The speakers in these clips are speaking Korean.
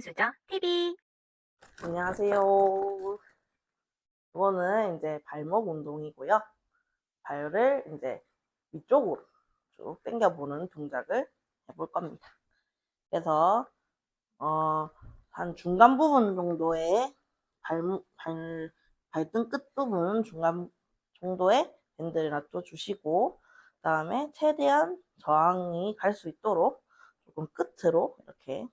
분수저 TV 안녕하세요. 이거는 이제 발목 운동이고요. 발을 이제 위쪽으로 쭉 당겨보는 동작을 해볼 겁니다. 그래서 어, 한 중간 부분 정도의 발, 발, 발등 끝 부분 중간 정도의 밴드를 놔둬주시고 그 다음에 최대한 저항이 갈 수 있도록 조금 끝으로 이렇게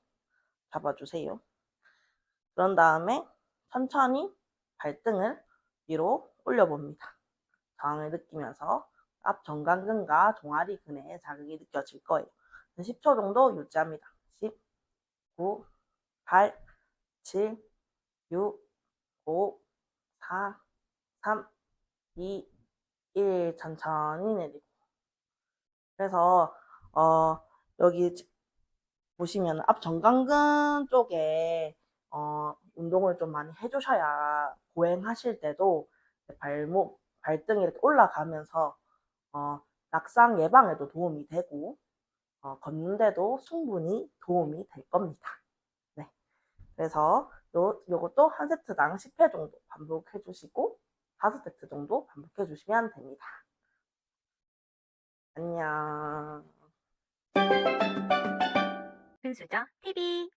잡아주세요. 그런 다음에 천천히 발등을 위로 올려봅니다. 저항을 느끼면서 앞 정강근과 종아리 근에 자극이 느껴질 거예요. 10초 정도 유지합니다. 10, 9, 8, 7, 6, 5, 4, 3, 2, 1 천천히 내리고 그래서 어, 여기 보시면 앞 정강근 쪽에 어, 운동을 좀 많이 해주셔야 보행하실 때도 발목, 발등이 이렇게 올라가면서 어, 낙상 예방에도 도움이 되고 어, 걷는데도 충분히 도움이 될 겁니다. 네. 그래서 요, 요것도 한 세트당 10회 정도 반복해 주시고 5세트 정도 반복해 주시면 됩니다. 분수저 TV